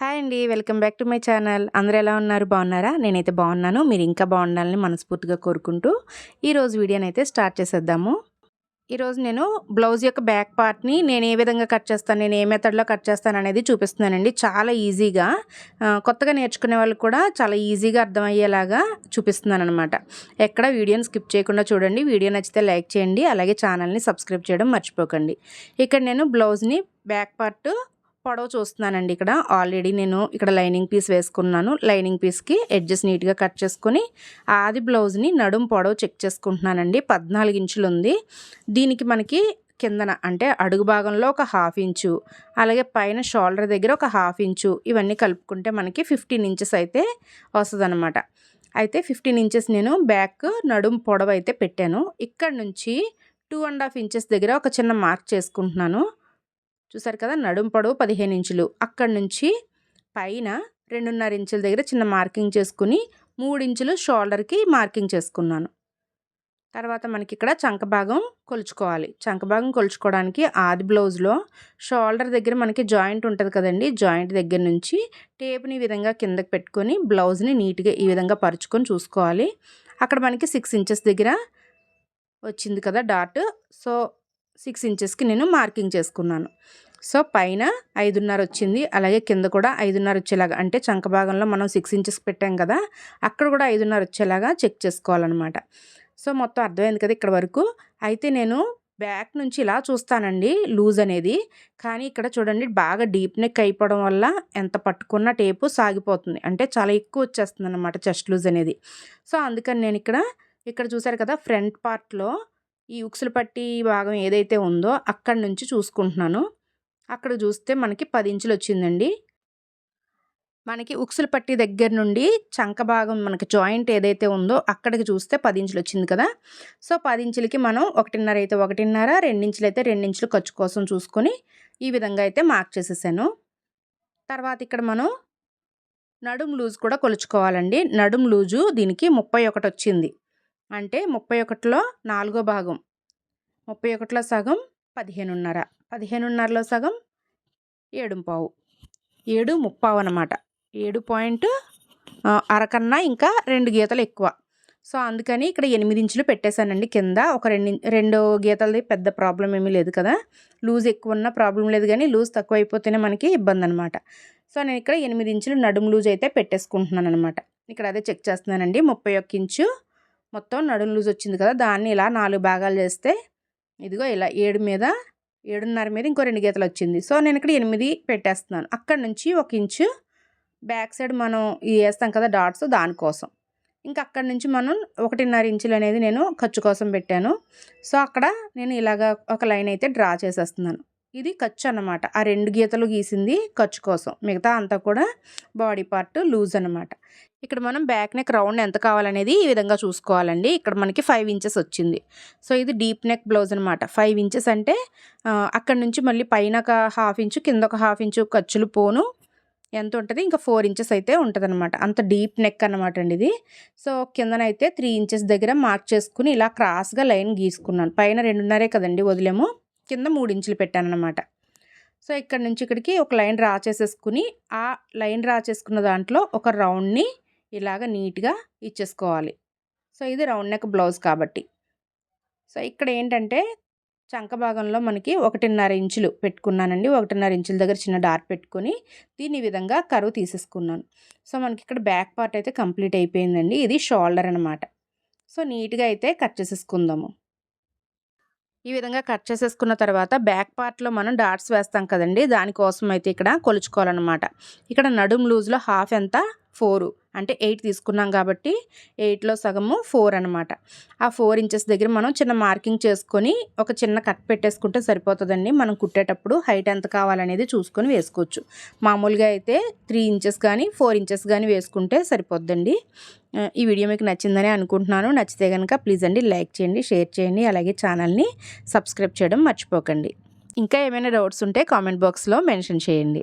Hi అండి welcome back to my channel. అందరూ ఎలా ఉన్నారు? బాగున్నారా? నేనైతే బాగున్నాను. మీరు ఇంకా బాగుండాలని మనస్ఫూర్తిగా కోరుకుంటూ ఈరోజు వీడియోని అయితే స్టార్ట్ చేసేద్దాము. ఈరోజు నేను బ్లౌజ్ యొక్క బ్యాక్ పార్ట్ని నేను ఏ విధంగా కట్ చేస్తాను నేను ఏ మెథడ్లో కట్ చేస్తాను అనేది చూపిస్తున్నానండి. చాలా ఈజీగా కొత్తగా నేర్చుకునే వాళ్ళకి కూడా చాలా ఈజీగా అర్థమయ్యేలాగా చూపిస్తున్నాను అనమాట ఎక్కడ వీడియోని స్కిప్ చేయకుండా చూడండి. వీడియో నచ్చితే లైక్ చేయండి. అలాగే ఛానల్ని సబ్స్క్రైబ్ చేయడం మర్చిపోకండి. ఇక్కడ నేను బ్లౌజ్ని బ్యాక్ పార్ట్ పొడవు చూస్తున్నానండి ఇక్కడ. ఆల్రెడీ నేను ఇక్కడ లైనింగ్ పీస్ వేసుకున్నాను. లైనింగ్ పీస్కి ఎడ్జెస్ నీట్గా కట్ చేసుకొని ఆది బ్లౌజ్ని నడుం పొడవు చెక్ చేసుకుంటున్నానండి. పద్నాలుగు ఇంచులు ఉంది. దీనికి మనకి కిందన అంటే అడుగు భాగంలో ఒక హాఫ్ ఇంచు అలాగే పైన షోల్డర్ దగ్గర ఒక హాఫ్ ఇంచు ఇవన్నీ కలుపుకుంటే మనకి ఫిఫ్టీన్ ఇంచెస్ అయితే వస్తుంది అయితే ఫిఫ్టీన్ ఇంచెస్ నేను బ్యాక్ నడుం పొడవు అయితే పెట్టాను. ఇక్కడ నుంచి టూ అండ్ హాఫ్ ఇంచెస్ దగ్గర ఒక చిన్న మార్క్ చేసుకుంటున్నాను. చూసారు కదా నడుం పొడవు పదిహేను ఇంచులు. అక్కడి నుంచి పైన రెండున్నర ఇంచుల దగ్గర చిన్న మార్కింగ్ చేసుకుని మూడు ఇంచులు షోల్డర్కి మార్కింగ్ చేసుకున్నాను. తర్వాత మనకి ఇక్కడ చంక భాగం కొలుచుకోవాలి. చంక భాగం కొలుచుకోవడానికి ఆది బ్లౌజ్లో షోల్డర్ దగ్గర మనకి జాయింట్ ఉంటుంది కదండి జాయింట్ దగ్గర నుంచి టేప్ని ఈ విధంగా కిందకి పెట్టుకొని బ్లౌజ్ని నీట్గా ఈ విధంగా పరుచుకొని చూసుకోవాలి. అక్కడ మనకి సిక్స్ ఇంచెస్ దగ్గర వచ్చింది కదా డాట్ సో సిక్స్ ఇంచెస్కి నేను మార్కింగ్ చేసుకున్నాను. సో పైన ఐదున్నర వచ్చింది. అలాగే కింద కూడా ఐదున్నర వచ్చేలాగా అంటే చంక భాగంలో మనం సిక్స్ ఇంచెస్ పెట్టాం కదా అక్కడ కూడా ఐదున్నర వచ్చేలాగా చెక్ చేసుకోవాలన్నమాట. సో మొత్తం అర్థమైంది కదా ఇక్కడ వరకు. అయితే నేను బ్యాక్ నుంచి ఇలా చూస్తానండి లూజ్ అనేది. కానీ ఇక్కడ చూడండి బాగా డీప్ నెక్ అయిపోవడం వల్ల ఎంత పట్టుకున్న టేపు సాగిపోతుంది. అంటే చాలా ఎక్కువ వచ్చేస్తుంది అనమాట చెస్ట్ లూజ్ అనేది. సో అందుకని నేను ఇక్కడ ఇక్కడ చూసారు కదా ఫ్రంట్ పార్ట్లో ఈ ఉక్సులు పట్టి భాగం ఏదైతే ఉందో అక్కడి నుంచి చూసుకుంటున్నాను. అక్కడ చూస్తే మనకి పది ఇంచులు వచ్చిందండి. మనకి ఉక్సులు పట్టి దగ్గర నుండి చంక భాగం మనకి జాయింట్ ఏదైతే ఉందో అక్కడికి చూస్తే పది ఇంచులు వచ్చింది కదా. సో పది ఇంచులకి మనం ఒకటిన్నర అయితే ఒకటిన్నర రెండించులు అయితే రెండించులు ఖర్చు కోసం చూసుకొని ఈ విధంగా అయితే మార్క్ చేసేసాను. తర్వాత ఇక్కడ మనం నడుం లూజ్ కూడా కొలుచుకోవాలండి. నడుం లూజు దీనికి ముప్పై ఒకటి వచ్చింది. అంటే ముప్పై ఒకటిలో నాలుగో భాగం ముప్పై ఒకటిలో సగం పదిహేనున్నర. పదిహేనున్నరలో సగం ఏడు పావు ఏడు ముప్పావు అనమాట ఏడు పాయింట్ అరకన్నా ఇంకా రెండు గీతలు ఎక్కువ. సో అందుకని ఇక్కడ ఎనిమిది ఇంచులు పెట్టేశానండి కింద. ఒక రెండు రెండు గీతలది పెద్ద ప్రాబ్లం ఏమీ లేదు కదా. లూజ్ ఎక్కువ ఉన్న ప్రాబ్లం లేదు కానీ లూజ్ తక్కువ అయిపోతేనే మనకి ఇబ్బంది అనమాట సో నేను ఇక్కడ ఎనిమిది ఇంచులు నడుము లూజ్ అయితే పెట్టేసుకుంటున్నాను అనమాట ఇక్కడ అదే చెక్ చేస్తున్నానండి. ముప్పై ఒక్క ఇంచు మొత్తం నడుము లూజ్ వచ్చింది కదా. దాన్ని ఇలా నాలుగు భాగాలు చేస్తే ఇదిగో ఇలా ఏడు మీద ఏడున్నర మీద ఇంకో రెండు గీతలు వచ్చింది. సో నేను ఇక్కడ ఎనిమిది పెట్టేస్తున్నాను. అక్కడ నుంచి ఒక ఇంచు బ్యాక్ సైడ్ మనం వేస్తాం కదా డాట్స్ దానికోసం ఇంకా అక్కడ నుంచి మనం ఒకటిన్నర ఇంచులు అనేది నేను ఖర్చు కోసం పెట్టాను. సో అక్కడ నేను ఇలాగ ఒక లైన్ అయితే డ్రా చేసేస్తున్నాను. ఇది ఖర్చు అనమాట ఆ రెండు గీతలు గీసింది ఖర్చు కోసం. మిగతా అంతా కూడా బాడీ పార్ట్ లూజ్ అనమాట ఇక్కడ మనం బ్యాక్ నెక్ రౌండ్ ఎంత కావాలనేది ఈ విధంగా చూసుకోవాలండి. ఇక్కడ మనకి ఫైవ్ ఇంచెస్ వచ్చింది. సో ఇది డీప్ నెక్ బ్లౌజ్ అనమాట ఫైవ్ ఇంచెస్ అంటే అక్కడ నుంచి మళ్ళీ పైన ఒక హాఫ్ ఇంచు కింద ఒక హాఫ్ ఇంచు ఖర్చులు పోను. ఎంత ఉంటుంది? ఇంకా ఫోర్ ఇంచెస్ అయితే ఉంటుంది అనమాట అంత డీప్ నెక్ అనమాట అండి ఇది. సో కిందనైతే త్రీ ఇంచెస్ దగ్గర మార్క్ చేసుకుని ఇలా క్రాస్గా లైన్ గీసుకున్నాను. పైన రెండున్నరే కదండి వదిలేము. కింద మూడు ఇంచులు పెట్టాను అనమాట సో ఇక్కడ నుంచి ఇక్కడికి ఒక లైన్ డ్రా చేసేసుకుని ఆ లైన్ డ్రా చేసుకున్న దాంట్లో ఒక రౌండ్ని ఇలాగ నీట్గా ఇచ్చేసుకోవాలి. సో ఇది రౌండ్ నెక్ బ్లౌజ్ కాబట్టి. సో ఇక్కడ ఏంటంటే చంక భాగంలో మనకి ఒకటిన్నర ఇంచులు పెట్టుకున్నానండి. ఒకటిన్నర ఇంచుల దగ్గర చిన్న డార్ట్ పెట్టుకొని దీని విధంగా కరువు తీసేసుకున్నాను. సో మనకి ఇక్కడ బ్యాక్ పార్ట్ అయితే కంప్లీట్ అయిపోయిందండి. ఇది షోల్డర్ అనమాట సో నీట్గా అయితే కట్ చేసేసుకుందాము. ఈ విధంగా కట్ చేసేసుకున్న తర్వాత బ్యాక్ పార్ట్లో మనం డాట్స్ వేస్తాం కదండి. దానికోసం అయితే ఇక్కడ కొలుచుకోవాలన్నమాట. ఇక్కడ నడుము లూజ్లో హాఫ్ ఎంత? ఫోరు అంటే ఎయిట్ తీసుకున్నాం కాబట్టి ఎయిట్లో సగము ఫోర్ అనమాట ఆ ఫోర్ ఇంచెస్ దగ్గర మనం చిన్న మార్కింగ్ చేసుకొని ఒక చిన్న కట్ పెట్టేసుకుంటే సరిపోతుందండి. మనం కుట్టేటప్పుడు హైట్ ఎంత కావాలనేది చూసుకొని వేసుకోవచ్చు. మామూలుగా అయితే త్రీ ఇంచెస్ కానీ ఫోర్ ఇంచెస్ కానీ వేసుకుంటే సరిపోద్దండి. ఈ వీడియో మీకు నచ్చిందని అనుకుంటున్నాను. నచ్చితే కనుక ప్లీజ్ అండి లైక్ చేయండి షేర్ చేయండి అలాగే ఛానల్ని సబ్స్క్రైబ్ చేయడం మర్చిపోకండి. ఇంకా ఏమైనా డౌట్స్ ఉంటే కామెంట్ బాక్స్లో మెన్షన్ చేయండి.